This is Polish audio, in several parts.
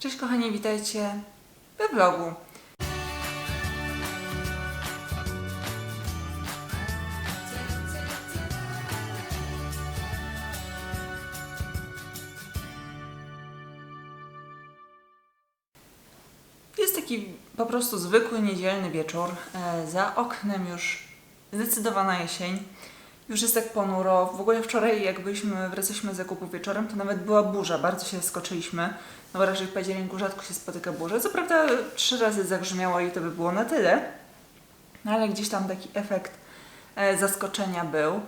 Cześć kochani, witajcie we vlogu. Jest taki po prostu zwykły niedzielny wieczór. E, Za oknem już zdecydowana jesień. Już jest tak ponuro. W ogóle wczoraj, jak byliśmy, wracaliśmy z zakupów wieczorem, to nawet była burza. Bardzo się skoczyliśmy. No bo raczej w październiku rzadko się spotyka burza. Co prawda trzy razy zagrzmiało i to by było na tyle. No ale gdzieś tam taki efekt e, zaskoczenia był.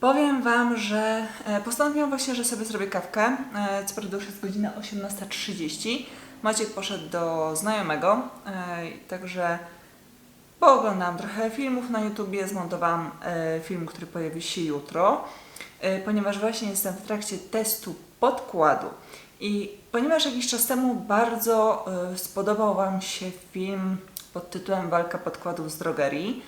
Powiem Wam, że e, postanowiłam właśnie, że sobie zrobię kawkę. E, co prawda już jest godzina 18.30. Maciek poszedł do znajomego, e, także pooglądałam trochę filmów na YouTubie, zmontowałam e, film, który pojawi się jutro, e, ponieważ właśnie jestem w trakcie testu podkładu. I ponieważ jakiś czas temu bardzo e, spodobał Wam się film pod tytułem Walka podkładów z drogerii,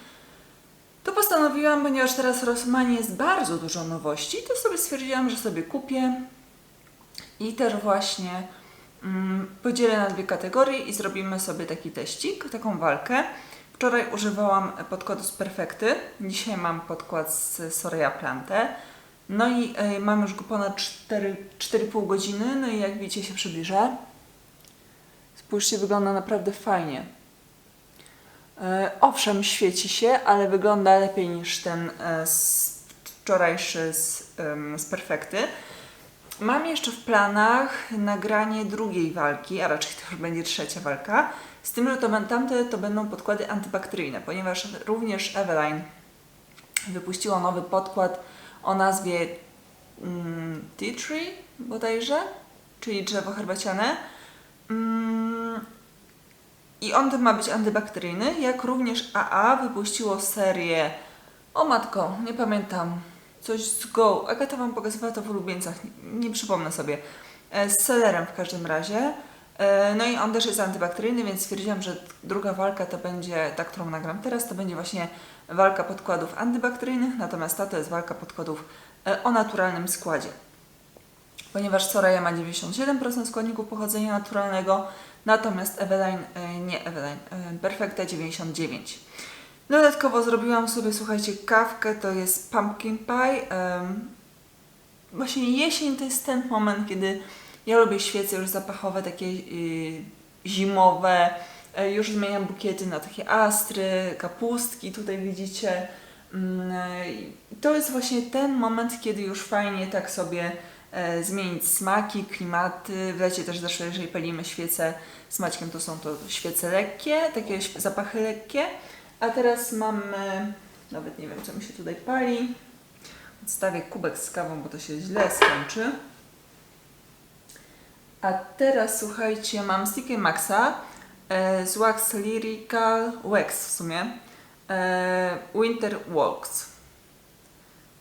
to postanowiłam, ponieważ teraz w Rossmanie jest bardzo dużo nowości, to sobie stwierdziłam, że sobie kupię i też właśnie mm, podzielę na dwie kategorie i zrobimy sobie taki teścik, taką walkę. Wczoraj używałam podkładu z Perfekty, dzisiaj mam podkład z Soraya Plante. No i e, mam już go ponad 4 4,5 godziny, no i jak widzicie się przybliża. Spójrzcie, wygląda naprawdę fajnie. E, Owszem, świeci się, ale wygląda lepiej niż ten e, z wczorajszy z, em, z Perfekty. Mam jeszcze w planach nagranie drugiej walki, a raczej to już będzie trzecia walka. Z tym, że to, tamte to będą podkłady antybakteryjne, ponieważ również Eveline wypuściło nowy podkład o nazwie mm, Tea Tree bodajże, czyli drzewo herbaciane. Mm, I on ten ma być antybakteryjny, jak również AA wypuściło serię, o matko, nie pamiętam, coś z Go. Agata Wam pokazywała to w ulubieńcach, nie, nie przypomnę sobie. E, Z selerem w każdym razie. E, No i on też jest antybakteryjny, więc stwierdziłam, że druga walka to będzie ta, którą nagram teraz, to będzie właśnie walka podkładów antybakteryjnych, natomiast ta to jest walka podkładów e, o naturalnym składzie. Ponieważ Soraya ma 97% składników pochodzenia naturalnego, natomiast Eveline, e, nie Eveline, Perfecta 99%. Dodatkowo zrobiłam sobie, słuchajcie, kawkę, to jest pumpkin pie. Właśnie jesień to jest ten moment, kiedy ja lubię świece już zapachowe, takie y, zimowe. E, Już zmieniam bukiety na takie astry, kapustki, tutaj widzicie. Mm, e, To jest właśnie ten moment, kiedy już fajnie tak sobie e, zmienić smaki, klimaty. W lecie też zresztą, jeżeli palimy świece z Maćkiem, to są to świece lekkie, takie zapachy lekkie. A teraz mamy, nawet nie wiem co mi się tutaj pali. Odstawię kubek z kawą, bo to się źle skończy. A teraz słuchajcie, mam Sticky Maxa e, z Wax Lyrical Wax w sumie. E, Winter Walks.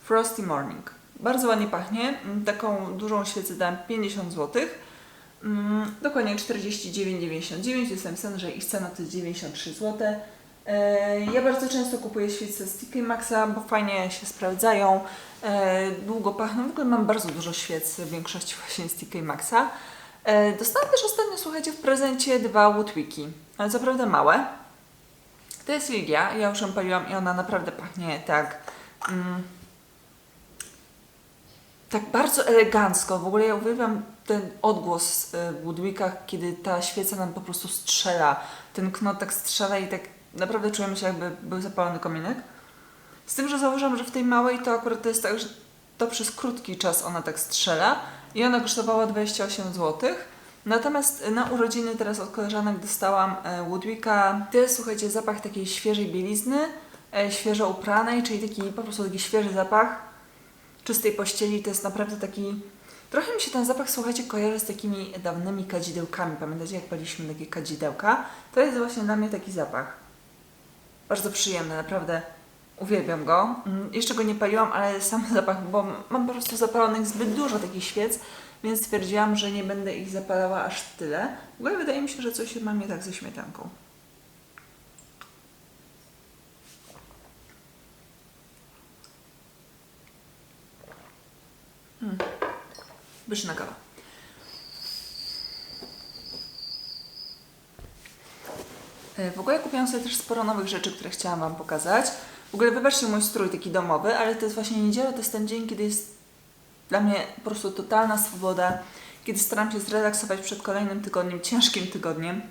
Frosty Morning. Bardzo ładnie pachnie. Mm, Taką dużą świecę dam 50 zł. Mm, dokładnie 49,99. Jest napisane, że ich cena to jest 93 zł. E, Ja bardzo często kupuję świece z TK Maxa, bo fajnie się sprawdzają, e, długo pachną. W ogóle mam bardzo dużo świec, w większości właśnie z TK Maxa. E, Dostałam też ostatnio, słuchajcie, w prezencie dwa Woodwicki, ale co prawda małe. To jest Lilia, ja już ją paliłam i ona naprawdę pachnie tak... Mm, tak bardzo elegancko. W ogóle ja uwielbiam ten odgłos w Woodwickach, kiedy ta świeca nam po prostu strzela. Ten knot tak strzela i tak naprawdę czujemy się jakby był zapalony kominek. Z tym, że zauważam, że w tej małej to akurat to jest tak, że to przez krótki czas ona tak strzela i ona kosztowała 28 zł. Natomiast na urodziny teraz od koleżanek dostałam e, Woodwicka. To jest, słuchajcie, zapach takiej świeżej bielizny, e, świeżo upranej, czyli taki po prostu taki świeży zapach czystej pościeli. To jest naprawdę taki... Trochę mi się ten zapach, słuchajcie, kojarzy z takimi dawnymi kadzidełkami. Pamiętacie, jak paliśmy takie kadzidełka? To jest właśnie dla mnie taki zapach. Bardzo przyjemny, naprawdę. Uwielbiam go. Mm, Jeszcze go nie paliłam, ale sam zapach, bo mam po prostu zapalonych zbyt dużo takich świec, więc stwierdziłam, że nie będę ich zapalała aż tyle. W ogóle wydaje mi się, że coś mam nie tak ze śmietanką. Hmm. Pyszna kawa. E, W ogóle kupiłam sobie też sporo nowych rzeczy, które chciałam Wam pokazać. W ogóle wybaczcie mój strój taki domowy, ale to jest właśnie niedziela, to jest ten dzień, kiedy jest dla mnie po prostu totalna swoboda, kiedy staram się zrelaksować przed kolejnym tygodniem, ciężkim tygodniem.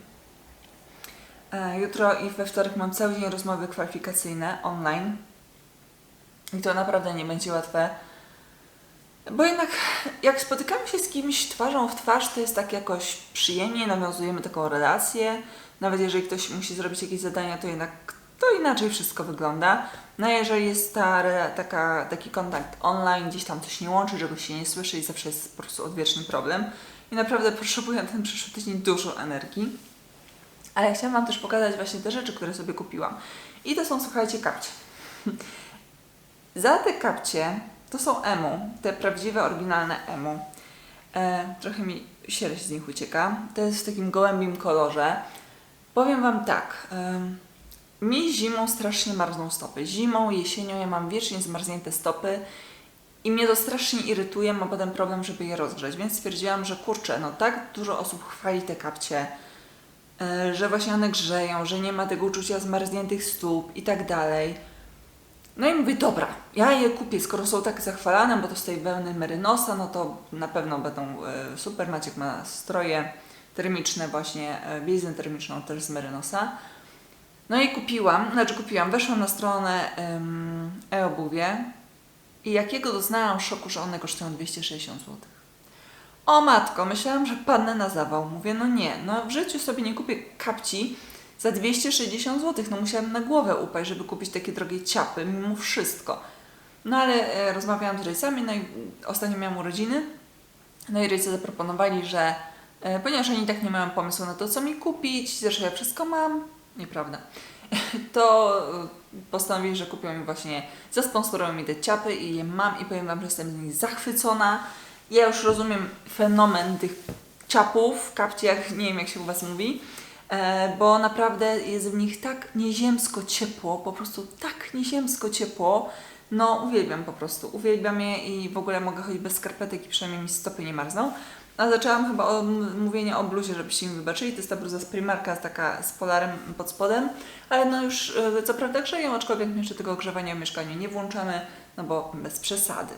E, Jutro i we wtorek mam cały dzień rozmowy kwalifikacyjne online. I to naprawdę nie będzie łatwe. Bo jednak jak spotykamy się z kimś twarzą w twarz, to jest tak jakoś przyjemnie, nawiązujemy taką relację. Nawet jeżeli ktoś musi zrobić jakieś zadania, to jednak to inaczej wszystko wygląda. No jeżeli jest ta, taka, taki kontakt online, gdzieś tam coś nie łączy, czegoś się nie słyszy i zawsze jest po prostu odwieczny problem. I naprawdę potrzebuję na ten przyszły tydzień dużo energii. Ale chciałam Wam też pokazać właśnie te rzeczy, które sobie kupiłam. I to są, słuchajcie, kapcie. Za te kapcie to są emu, te prawdziwe, oryginalne emu. E, trochę mi sierść z nich ucieka. To jest w takim gołębim kolorze. Powiem Wam tak. Mi zimą strasznie marzną stopy. Zimą, jesienią ja mam wiecznie zmarznięte stopy i mnie to strasznie irytuje, mam potem problem, żeby je rozgrzać. Więc stwierdziłam, że kurczę, no tak dużo osób chwali te kapcie, e, że właśnie one grzeją, że nie ma tego uczucia zmarzniętych stóp i tak dalej. No i mówię, dobra, ja je kupię, skoro są tak zachwalane, bo to z tej wełny merynosa, no to na pewno będą e, super. Maciek ma stroje termiczne właśnie, e, bliznę termiczną też z merynosa. No i kupiłam, znaczy kupiłam, weszłam na stronę um, e-obuwie i jakiego doznałam szoku, że one kosztują 260 zł. O matko, myślałam, że padnę na zawał. Mówię, no nie, no w życiu sobie nie kupię kapci za 260 zł. No musiałam na głowę upaść, żeby kupić takie drogie ciapy, mimo wszystko. No ale e, rozmawiałam z rodzicami, no i ostatnio miałam urodziny. No i rodzice zaproponowali, że e, ponieważ oni tak nie mają pomysłu na to, co mi kupić, zresztą ja wszystko mam, nieprawda, to e, postanowili, że kupią mi właśnie, zasponsorują mi te ciapy i je mam i powiem Wam, że jestem z nich zachwycona. Ja już rozumiem fenomen tych ciapów, kapciach, nie wiem jak się u Was mówi, e, bo naprawdę jest w nich tak nieziemsko ciepło, po prostu tak nieziemsko ciepło. No, uwielbiam po prostu, uwielbiam je i w ogóle mogę chodzić bez skarpetek i przynajmniej mi stopy nie marzną. A zaczęłam chyba od mówienia o bluzie, żebyście mi wybaczyli. To jest ta bluza z Primarka, taka z polarem pod spodem, ale no już e, co prawda grzeją, aczkolwiek jeszcze tego ogrzewania w mieszkaniu nie włączamy, no bo bez przesady.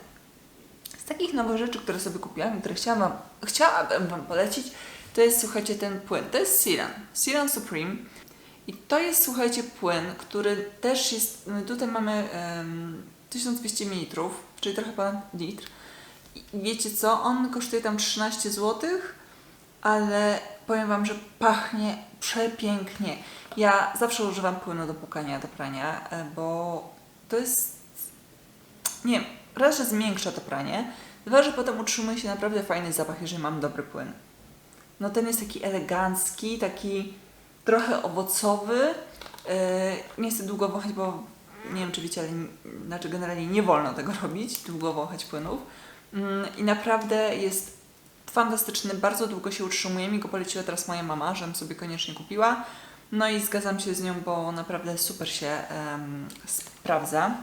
Z takich nowych rzeczy, które sobie kupiłam i które chciałam chciałabym Wam polecić, to jest, słuchajcie, ten płyn. To jest Siran. Siran Supreme. I to jest, słuchajcie, płyn, który też jest, tutaj mamy em, 1200 ml, czyli trochę ponad litr. Wiecie co, on kosztuje tam 13 zł, ale powiem Wam, że pachnie przepięknie. Ja zawsze używam płynu do płukania, do prania, e, bo to jest, nie wiem, raz, że zmiękcza to pranie, dwa, że potem utrzymuje się naprawdę fajny zapach, jeżeli mam dobry płyn. No ten jest taki elegancki, taki trochę owocowy. Yy, nie chcę długo wąchać, bo nie wiem czy wiecie, ale znaczy generalnie nie wolno tego robić, długo wąchać płynów. Mm, I naprawdę jest fantastyczny, bardzo długo się utrzymuje. Mi go poleciła teraz moja mama, żebym sobie koniecznie kupiła. No i zgadzam się z nią, bo naprawdę super się em, sprawdza.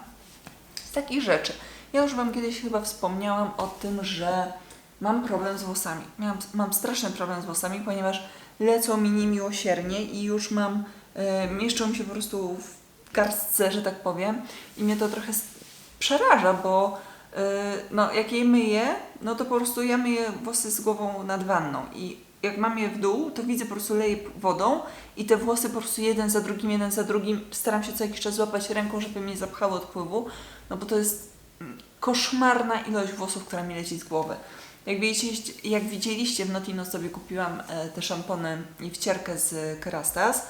Z takich rzeczy. Ja już Wam kiedyś chyba wspomniałam o tym, że mam problem z włosami. Miałam, mam straszny problem z włosami, ponieważ lecą mi niemiłosiernie i już mam, e, mieszczą mi się po prostu w garstce, że tak powiem. I mnie to trochę przeraża, bo no, jak je myję, no to po prostu ja myję włosy z głową nad wanną i jak mam je w dół, to widzę po prostu leję wodą i te włosy po prostu jeden za drugim, jeden za drugim. Staram się co jakiś czas złapać ręką, żeby mnie zapchało odpływu, no bo to jest mm, koszmarna ilość włosów, która mi leci z głowy. Jak widzieliście, jak widzieliście w Notino sobie kupiłam e, te szampony i wcierkę z Kerastas.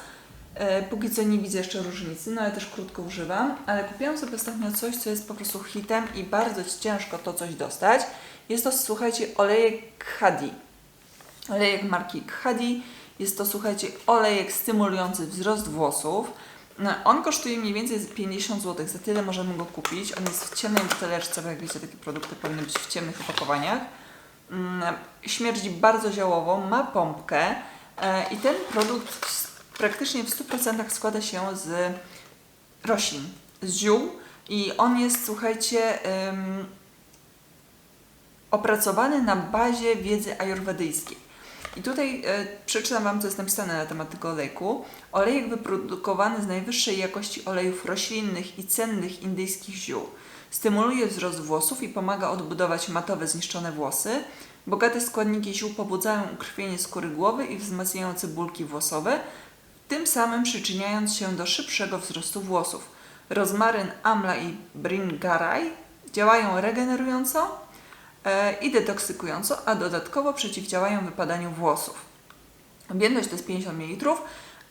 E, póki co nie widzę jeszcze różnicy, no ale też krótko używam, ale kupiłam sobie ostatnio coś, co jest po prostu hitem i bardzo ciężko to coś dostać. Jest to, słuchajcie, olejek Khadi. Olejek marki Khadi. Jest to, słuchajcie, olejek stymulujący wzrost włosów. No, on kosztuje mniej więcej z 50 zł, za tyle możemy go kupić. On jest w ciemnej buteleczce, bo jak wiecie, takie produkty powinny być w ciemnych opakowaniach. Mm, Śmierdzi bardzo ziołowo, ma pompkę e, i ten produkt praktycznie w 100% składa się z roślin, z ziół i on jest, słuchajcie, opracowany na bazie wiedzy ajurwedyjskiej. I tutaj e, przeczytam Wam, co jest napisane na temat tego olejku. Olejek wyprodukowany z najwyższej jakości olejów roślinnych i cennych indyjskich ziół. Stymuluje wzrost włosów i pomaga odbudować matowe, zniszczone włosy. Bogate składniki ziół pobudzają ukrwienie skóry głowy i wzmacniają cebulki włosowe, tym samym przyczyniając się do szybszego wzrostu włosów. Rozmaryn, amla i bringaraj działają regenerująco e, i detoksykująco, a dodatkowo przeciwdziałają wypadaniu włosów. Objętość to jest 50 ml,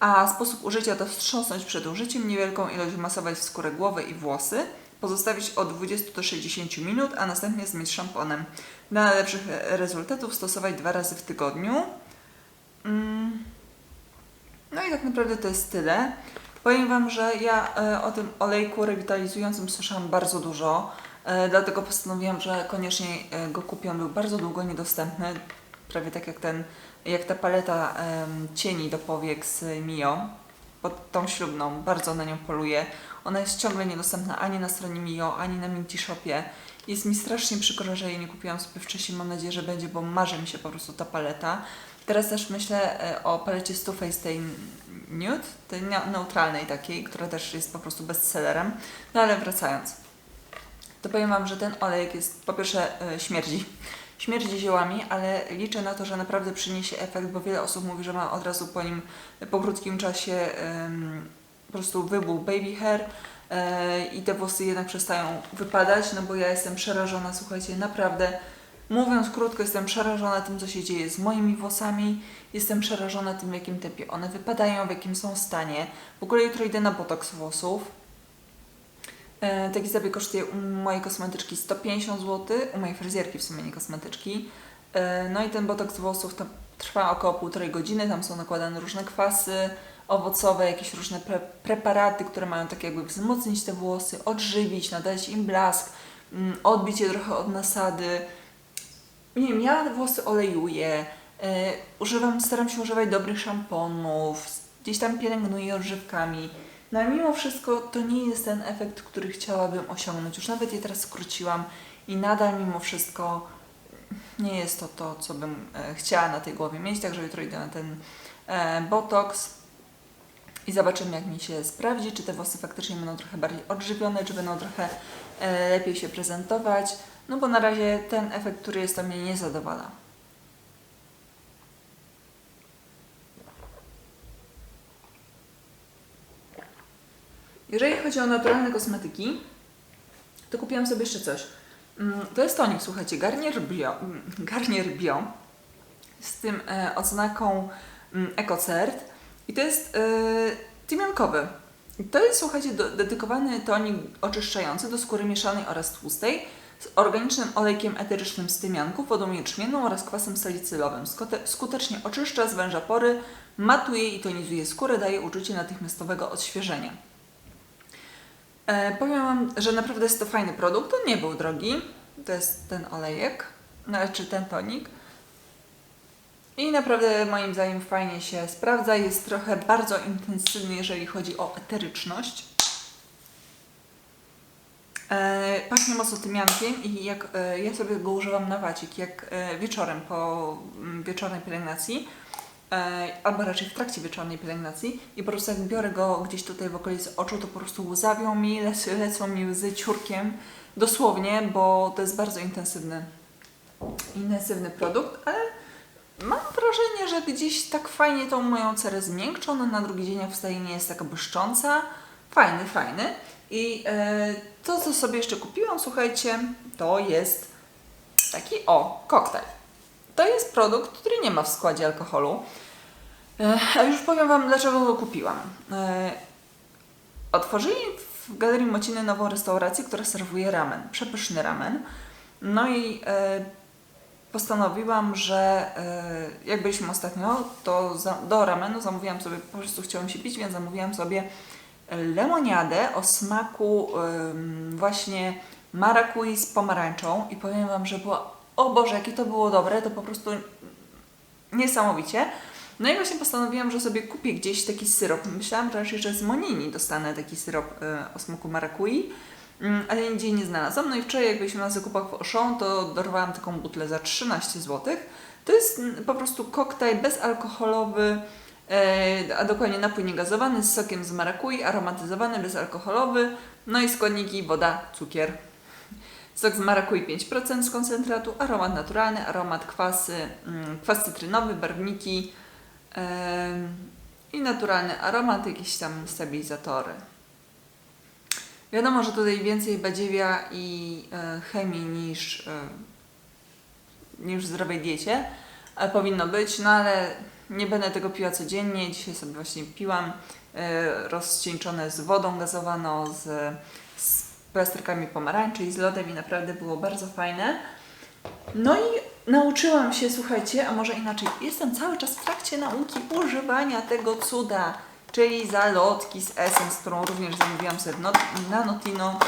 a sposób użycia to wstrząsnąć przed użyciem, niewielką ilość wmasować w skórę głowy i włosy, pozostawić od 20 do 60 minut, a następnie zmyć szamponem. Dla najlepszych rezultatów stosować dwa razy w tygodniu. No i tak naprawdę to jest tyle. Powiem Wam, że ja e, o tym olejku rewitalizującym słyszałam bardzo dużo, e, dlatego postanowiłam, że koniecznie e, go kupię. On był bardzo długo niedostępny, prawie tak jak ten, jak ta paleta cieni do powiek z Mio, pod tą ślubną. Bardzo na nią poluję. Ona jest ciągle niedostępna ani na stronie Mio, ani na Minty Shopie. Jest mi strasznie przykro, że jej nie kupiłam sobie wcześniej. Mam nadzieję, że będzie, bo marzy mi się po prostu ta paleta. Teraz też myślę e, o palecie Too Faced tej Nude, tej neu- neutralnej takiej, która też jest po prostu bestsellerem. No ale wracając, to powiem Wam, że ten olejek jest po pierwsze e, śmierdzi. Śmierdzi ziołami, ale liczę na to, że naprawdę przyniesie efekt, bo wiele osób mówi, że ma od razu po nim, po krótkim czasie em, po prostu wybuch baby hair e, i te włosy jednak przestają wypadać, no bo ja jestem przerażona, słuchajcie, naprawdę Mówiąc krótko, jestem przerażona tym, co się dzieje z moimi włosami. Jestem przerażona tym, w jakim tempie one wypadają, w jakim są stanie. W ogóle jutro idę na botoks włosów. E, taki zabieg kosztuje u mojej kosmetyczki 150 zł, u mojej fryzjerki w sumie nie kosmetyczki. E, no i ten botoks włosów to trwa około półtorej godziny. Tam są nakładane różne kwasy owocowe, jakieś różne pre preparaty, które mają tak jakby wzmocnić te włosy, odżywić, nadać im blask, mm, odbić je trochę od nasady nie wiem, ja włosy olejuję, e, używam, staram się używać dobrych szamponów, gdzieś tam pielęgnuję odżywkami. No ale mimo wszystko to nie jest ten efekt, który chciałabym osiągnąć. Już nawet je teraz skróciłam i nadal mimo wszystko nie jest to to, co bym e, chciała na tej głowie mieć, także jutro idę na ten e, botox i zobaczymy, jak mi się sprawdzi, czy te włosy faktycznie będą trochę bardziej odżywione, czy będą trochę e, lepiej się prezentować. No bo na razie ten efekt, który jest, to mnie nie zadowala. Jeżeli chodzi o naturalne kosmetyki, to kupiłam sobie jeszcze coś. Mm, To jest tonik, słuchajcie, Garnier Bio, mm, Garnier Bio z tym e, odznaką mm, EcoCert i to jest e, tymiankowy. To jest, słuchajcie, do, dedykowany tonik oczyszczający do skóry mieszanej oraz tłustej z organicznym olejkiem eterycznym z tymianku, wodą jęczmienną oraz kwasem salicylowym. Skute- Skutecznie oczyszcza, zwęża pory, matuje i tonizuje skórę, daje uczucie natychmiastowego odświeżenia. E, powiem Wam, że naprawdę jest to fajny produkt. On nie był drogi. To jest ten olejek, znaczy ten tonik. I naprawdę moim zdaniem fajnie się sprawdza. Jest trochę bardzo intensywny, jeżeli chodzi o eteryczność. E, pachnie mocno tymiankiem i jak e, ja sobie go używam na wacik, jak e, wieczorem po mm, wieczornej pielęgnacji, e, albo raczej w trakcie wieczornej pielęgnacji i po prostu jak biorę go gdzieś tutaj w okolicy oczu, to po prostu łzawią mi, lec, lecą mi łzy ciurkiem, dosłownie, bo to jest bardzo intensywny, intensywny produkt, ale mam wrażenie, że gdzieś tak fajnie tą moją cerę zmiękcza, ona na drugi dzień jak wstaje nie jest taka błyszcząca, fajny, fajny. I e, to, co sobie jeszcze kupiłam, słuchajcie, to jest taki o, koktajl. To jest produkt, który nie ma w składzie alkoholu. E, już powiem Wam, dlaczego go kupiłam. E, otworzyli w Galerii Mociny nową restaurację, która serwuje ramen, przepyszny ramen. No i postanowiłam, że jak byliśmy ostatnio, to do ramenu zamówiłam sobie, po prostu chciałam się pić, więc zamówiłam sobie lemoniadę o smaku właśnie marakui z pomarańczą i powiem Wam, że była, o Boże, jakie to było dobre, to po prostu niesamowicie. No i właśnie postanowiłam, że sobie kupię gdzieś taki syrop. Myślałam raczej, że z Monini dostanę taki syrop y, o smaku marakui, mm, ale nigdzie nie znalazłam. No i wczoraj jak byliśmy na zakupach w Auchan, to dorwałam taką butlę za 13 zł. To jest mm, po prostu koktajl bezalkoholowy, e, a dokładnie napój niegazowany z sokiem z marakui, aromatyzowany, bezalkoholowy, no i składniki woda, cukier. Sok z marakui 5% z koncentratu, aromat naturalny, aromat kwasy, mm, kwas cytrynowy, barwniki i naturalny aromat, jakieś tam stabilizatory. Wiadomo, że tutaj więcej badziewia i e, chemii niż, e, niż w zdrowej diecie e, powinno być, no ale nie będę tego piła codziennie. Dzisiaj sobie właśnie piłam e, rozcieńczone z wodą gazowaną, z, z plasterkami pomarańczy i z lodem i naprawdę było bardzo fajne. No i nauczyłam się, słuchajcie, a może inaczej, jestem cały czas w trakcie nauki używania tego cuda, czyli zalotki z Essence, którą również zamówiłam sobie na Notino,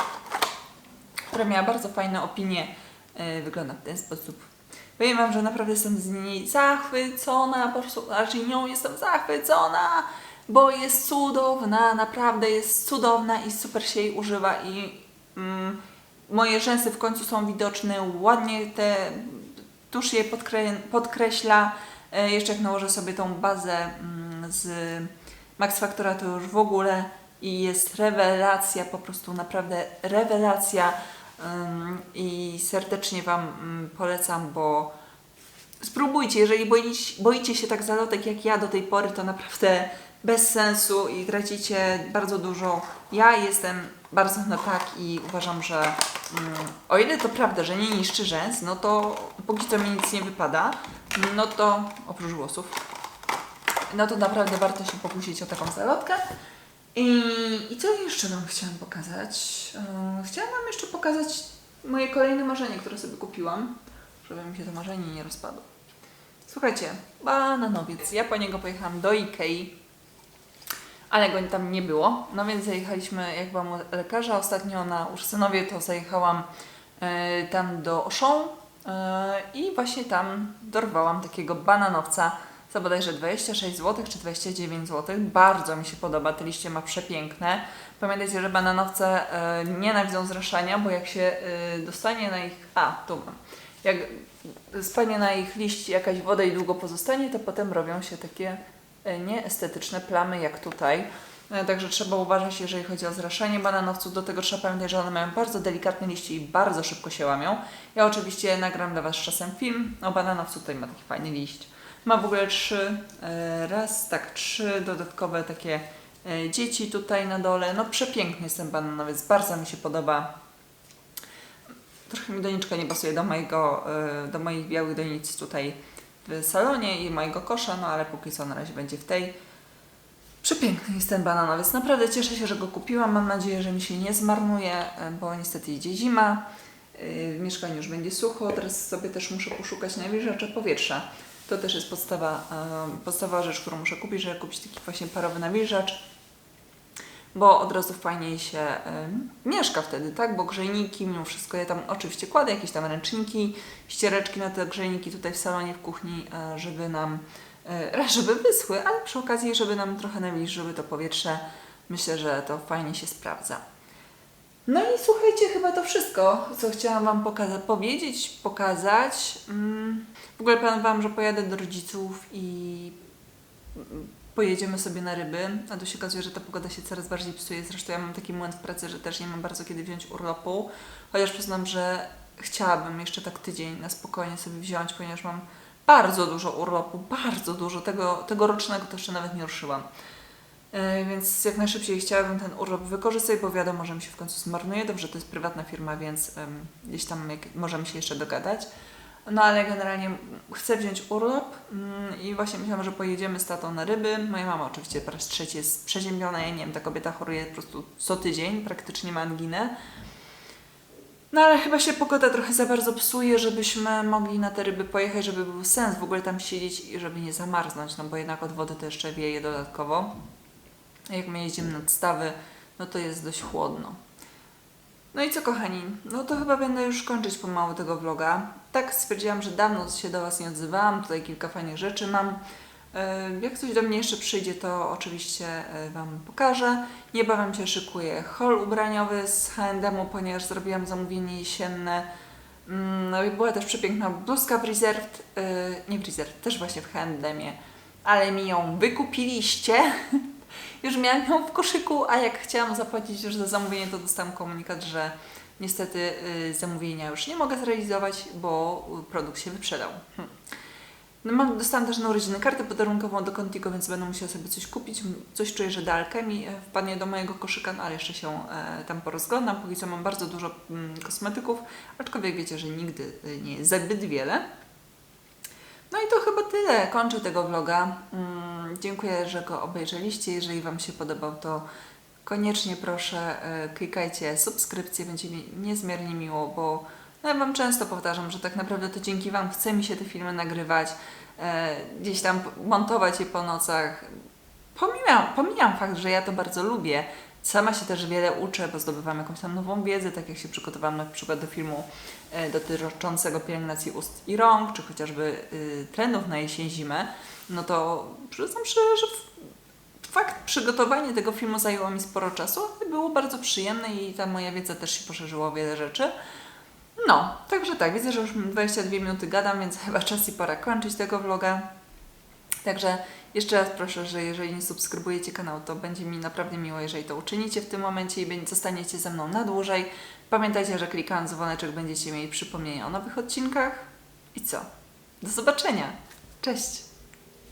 która miała bardzo fajne opinie. Yy, wygląda w ten sposób. Powiem Wam, że naprawdę jestem z niej zachwycona, po prostu, raczej nią jestem zachwycona, bo jest cudowna, naprawdę jest cudowna i super się jej używa i mm, moje rzęsy w końcu są widoczne, ładnie te tuż je podkre, podkreśla. E, jeszcze jak nałożę sobie tą bazę mm, z Max Factora, to już w ogóle i jest rewelacja, po prostu naprawdę rewelacja i serdecznie Wam mm, polecam, bo spróbujcie, jeżeli boicie, się tak zalotek jak ja do tej pory, to naprawdę bez sensu i tracicie bardzo dużo. Ja jestem bardzo na tak i uważam, że mm, o ile to prawda, że nie niszczy rzęs, no to póki co mi nic nie wypada, no to oprócz włosów, no to naprawdę warto się pokusić o taką zalotkę. I, I co jeszcze Wam chciałam pokazać? Yy, chciałam Wam jeszcze pokazać moje kolejne marzenie, które sobie kupiłam, żeby mi się to marzenie nie rozpadło. Słuchajcie, bananowiec. Ja po niego pojechałam do Ikei, ale go tam nie było. No więc zajechaliśmy, jak byłam lekarza ostatnio na Ursynowie, to zajechałam e, tam do Auchan e, i właśnie tam dorwałam takiego bananowca za bodajże 26 zł czy 29 zł. Bardzo mi się podoba, te liście ma przepiękne. Pamiętajcie, że bananowce e, nienawidzą zraszania, bo jak się e, dostanie na ich... A, tu mam. Jak spadnie na ich liści jakaś woda i długo pozostanie, to potem robią się takie e, nieestetyczne plamy jak tutaj. Także trzeba uważać, jeżeli chodzi o zraszanie bananowców. Do tego trzeba pamiętać, że one mają bardzo delikatne liście i bardzo szybko się łamią. Ja oczywiście nagram dla Was czasem film o bananowcu. Tutaj ma taki fajny liść. Ma w ogóle trzy, e, raz, tak, trzy dodatkowe takie e, dzieci tutaj na dole. No przepiękny jest ten bananowiec, bardzo mi się podoba. Trochę mi doniczka nie pasuje do mojego, e, do moich białych donic tutaj w salonie i mojego kosza, no ale póki co na razie będzie w tej. Przepiękny jest ten bananowiec. Naprawdę cieszę się, że go kupiłam. Mam nadzieję, że mi się nie zmarnuje, bo niestety idzie zima. W mieszkaniu już będzie sucho. Teraz sobie też muszę poszukać nawilżacza powietrza. To też jest podstawa, e, podstawowa rzecz, którą muszę kupić, żeby kupić taki właśnie parowy nawilżacz bo od razu fajniej się mieszka wtedy, tak? Bo grzejniki, mimo wszystko ja tam oczywiście kładę jakieś tam ręczniki, ściereczki na te grzejniki tutaj w salonie, w kuchni, y, żeby nam, raz żeby wyschły, ale przy okazji, żeby nam trochę nawilżyły to powietrze. Myślę, że to fajnie się sprawdza. No i słuchajcie, chyba to wszystko, co chciałam Wam poka- powiedzieć, pokazać. Mm, W ogóle planowałam, że pojadę do rodziców i mm, pojedziemy sobie na ryby, a tu się okazuje, że ta pogoda się coraz bardziej psuje. Zresztą ja mam taki moment w pracy, że też nie mam bardzo kiedy wziąć urlopu, chociaż przyznam, że chciałabym jeszcze tak tydzień na spokojnie sobie wziąć, ponieważ mam bardzo dużo urlopu, bardzo dużo, tego, tegorocznego to jeszcze nawet nie ruszyłam. E, Więc jak najszybciej chciałabym ten urlop wykorzystać, bo wiadomo, że mi się w końcu zmarnuje. Dobrze, to jest prywatna firma, więc gdzieś tam możemy się jeszcze dogadać. No ale generalnie chcę wziąć urlop mm, i właśnie myślałam, że pojedziemy z tatą na ryby. Moja mama oczywiście po raz trzeci jest przeziębiona, ja nie wiem, ta kobieta choruje po prostu co tydzień, praktycznie ma anginę. No ale chyba się pogoda trochę za bardzo psuje, żebyśmy mogli na te ryby pojechać, żeby był sens w ogóle tam siedzieć i żeby nie zamarznąć, no bo jednak od wody to jeszcze wieje dodatkowo. Jak my jedziemy nad stawy, no to jest dość chłodno. No i co kochani, no to chyba będę już kończyć pomału tego vloga. Tak stwierdziłam, że dawno się do Was nie odzywałam, tutaj kilka fajnych rzeczy mam. E, Jak coś do mnie jeszcze przyjdzie, to oczywiście e, Wam pokażę. Niebawem się szykuje haul ubraniowy z H&M-u, ponieważ zrobiłam zamówienie jesienne Mm, No i była też przepiękna bluzka w yy, nie w też właśnie w H&M-ie, ale mi ją wykupiliście. Już miałam ją w koszyku, a jak chciałam zapłacić już za zamówienie, to dostałam komunikat, że niestety yy, zamówienia już nie mogę zrealizować, bo y, produkt się wyprzedał. Hm. No mam, dostałam też na urodziny kartę podarunkową do Contigo, więc będę musiała sobie coś kupić. Coś czuję, że do alchemii e, wpadnie do mojego koszyka, no ale jeszcze się e, tam porozglądam. Póki co mam bardzo dużo mm, kosmetyków, aczkolwiek wiecie, że nigdy e, nie jest zbyt wiele. No i to chyba tyle. Kończę tego vloga. Mm, dziękuję, że go obejrzeliście. Jeżeli Wam się podobał, to koniecznie proszę e, klikajcie subskrypcję. Będzie mi niezmiernie miło, bo no ja Wam często powtarzam, że tak naprawdę to dzięki Wam chce mi się te filmy nagrywać, e, gdzieś tam montować je po nocach. Pomijam, pomijam fakt, że ja to bardzo lubię. Sama się też wiele uczę, bo zdobywam jakąś tam nową wiedzę, tak jak się przygotowałam na przykład do filmu e, dotyczącego pielęgnacji ust i rąk, czy chociażby y, trendów na jesień-zimę, no to przyznam szczerze, że fakt przygotowanie tego filmu zajęło mi sporo czasu, ale było bardzo przyjemne i ta moja wiedza też się poszerzyła o wiele rzeczy. No, także tak, widzę, że już 22 minuty gadam, więc chyba czas i pora kończyć tego vloga. Także jeszcze raz proszę, że jeżeli nie subskrybujecie kanału, to będzie mi naprawdę miło, jeżeli to uczynicie w tym momencie i zostaniecie ze mną na dłużej. Pamiętajcie, że klikając dzwoneczek będziecie mieli przypomnienia o nowych odcinkach. I co? Do zobaczenia. Cześć!